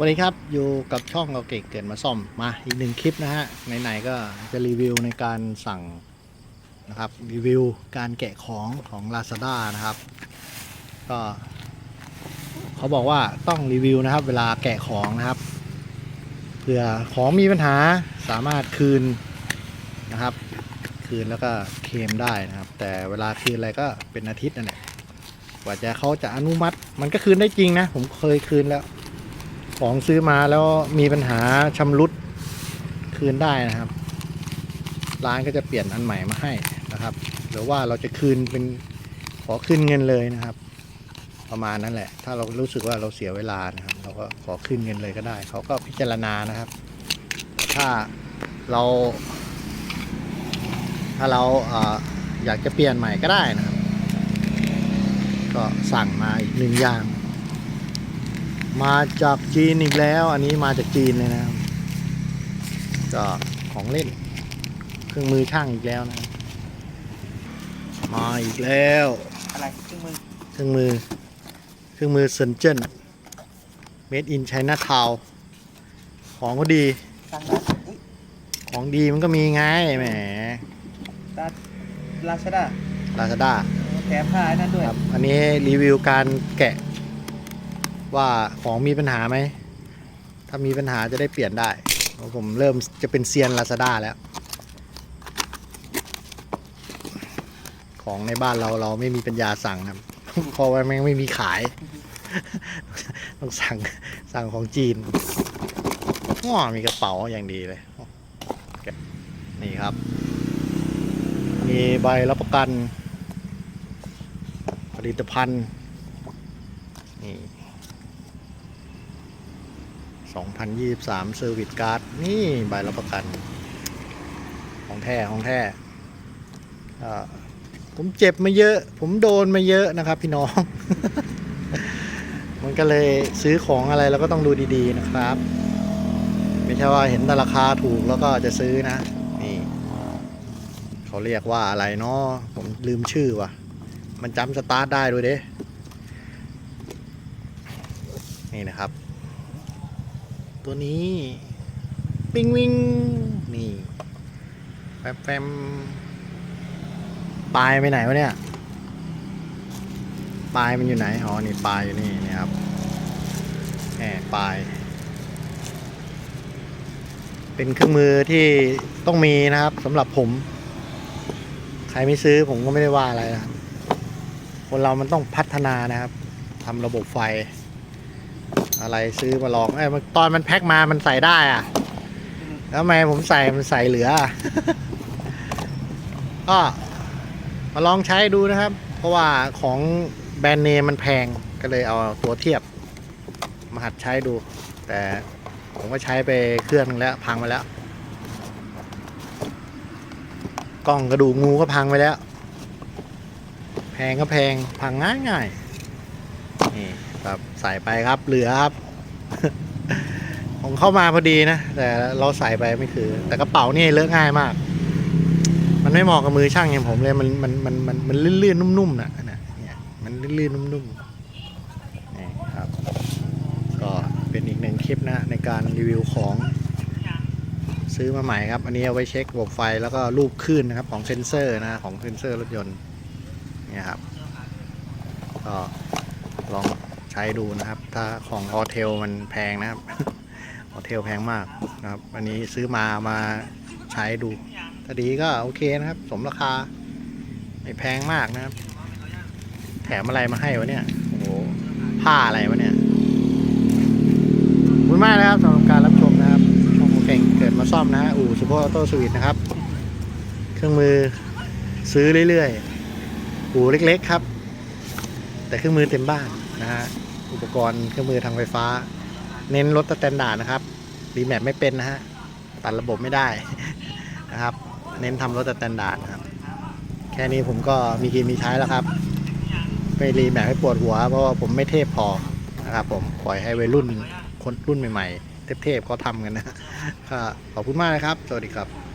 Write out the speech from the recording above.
วันนี้ครับอยู่กับช่องเราเก่งเกิดมาซ่อมมาอีกหนึ่งคลิปนะฮะไหนๆก็จะรีวิวในการสั่งนะครับรีวิวการแกะของของ Lazada นะครับ ก็เขาบอกว่าต้องรีวิวนะครับ เวลาแกะของนะครับเผื่อของมีปัญหาสามารถคืนนะครับ คืนแล้วก็เคลมได้นะครับ แต่เวลาคืนอะไรก็เป็นอาทิตย์นั่นแหละกว่าจะเขาจะอนุมัติ มันก็คืนได้จริงนะ ผมเคยคืนแล้ว ของซื้อมาแล้วมีปัญหาชำรุดคืนได้นะครับ ร้านก็จะเปลี่ยนอันใหม่มาให้นะครับ หรือว่าเราจะคืนเป็นขอคืนเงินเลยนะครับ ประมาณนั้นแหละ ถ้าเรารู้สึกว่าเราเสียเวลานะครับ เราก็ขอคืนเงินเลยก็ได้ เขาก็พิจารณานะครับ ถ้าเรา ถ้าเราเออยากจะเปลี่ยนใหม่ก็ได้นะครับ ก็สั่งมาอีกหนึ่งอย่าง มาจากจีนอีกแล้ว อันนี้มาจากจีนเลยนะครับ ก็ของเล่น เครื่องมือช่างอีกแล้วนะครับมาอีกแล้ว อะไรเครื่องมือ เครื่องมือ เครื่องมือเซนเจิ้น made in China Town ของก็ดีสั่งมาอุ้ยของดีมันก็มีไงแหมลาลาชดา Lazada แถมผ้าไอ้นั่นด้วยครับ อันนี้รีวิวการแกะ ว่าของมีปัญหาไหม ถ้ามีปัญหาจะได้เปลี่ยนได้เพราะผมเริ่มจะเป็นเซียน Lazada แล้ว ของในบ้านเราเราไม่มีปัญญาสั่งครับเพราะว่าแม่งไม่มีขาย ต้องสั่งสั่งของจีนว้ามีกระเป๋าอย่างดีเลย นี่ครับ มีใบรับประกัน ผลิตภัณฑ์นี่ 2023เซอร์วิสการ์ดนี่ใบรับประกัน ของแท้ของแท้อ่ผมเจ็บมาเยอะ ผมโดนมาเยอะนะครับพี่น้อง มันก็เลยซื้อของอะไรเราก็ต้องดูดีๆนะครับ ไม่ใช่ว่าเห็นแต่ราคาถูกแล้วก็จะซื้อนะ นี่เขาเรียกว่าอะไรเนาะผมลืมชื่อว่ะ มันจำสตาร์ทได้ด้วยเด้นี่นะครับ ตัวนี้ ปิงวิงนี่แฟมแฟมปลายไปไหนวะเนี่ยปลายมันอยู่ไหนอ๋อนี่ปลายอยู่นี่นี่ครับแหมปลาย เป็นเครื่องมือที่ต้องมีนะครับสำหรับผม ใครไม่ซื้อผมก็ไม่ได้ว่าอะไรนะคนเรามันต้องพัฒนานะครับทำระบบไฟ อะไรซื้อมาลองเอ้ยมันตอนมันแพ็คมามันใส่ได้อะแล้วทำไมผมใส่มันใส่เหลืออะก็มาลองใช้ดูนะครับ เพราะว่าของแบรนด์เนมมันแพงก็เลยเอาตัวเทียบ มาหัดใช้ดู แต่ผมก็ใช้ไปเครื่องนึงแล้ว พังไปแล้ว กล้องกระดูกงูก็พังไปแล้ว แพงก็แพงพังง่ายง่ายๆนี่ ครับใส่ไปครับเหลือครับผมเข้ามาพอดีนะ แต่เราใส่ไปไม่คือ แต่กระเป๋านี่เลอะง่ายมาก มันไม่เหมาะกับมือช่างอย่างผมเลยมันมันมันมันมันลื่นๆนุ่มๆนะนะเนี่ยมันลื่นๆนุ่มๆนี่ครับ ก็เป็นอีกหนึ่งคลิปนะ ในการรีวิวของซื้อมาใหม่ครับ อันนี้เอาไว้เช็คระบบไฟแล้วก็รูปคลื่นนะครับ ของเซนเซอร์นะของเซนเซอร์รถยนต์เนี่ยครับก็ลอง ใช้ดูนะครับ ถ้าของออเทลมันแพงนะครับออเทลแพงมากนะครับ อันนี้ซื้อมามาใช้ดูถ้าดีก็โอเคนะครับ สมราคา ไม่แพงมากนะครับ แถมอะไรมาให้วะเนี่ยโอ้โหผ้าอะไรวะเนี่ยขอบคุณมากนะครับสำหรับการรับชมนะครับช่องโมเก่งเกิดมาซ่อมนะฮะอู่ซูเปอร์ออโต้สวิตนะครับ เครื่องมือซื้อเรื่อยๆ อู่เล็กๆครับ แต่เครื่องมือเต็มบ้าน นะฮะอุปกรณ์เครื่องมือทางไฟฟ้า เน้นรถสแตนดาร์ดนะครับรีแมปไม่เป็นนะฮะตัดระบบไม่ได้นะครับ เน้นทำรถสแตนดาร์ดนะครับ แค่นี้ผมก็มีกินมีใช้แล้วครับ ไม่รีแมปให้ปวดหัวเพราะว่าผมไม่เทพพอนะครับ ผมปล่อยให้วัยรุ่นคนรุ่นใหม่ ๆ เทพๆเขาทำกันนะก็ขอบคุณมากนะครับ สวัสดีครับ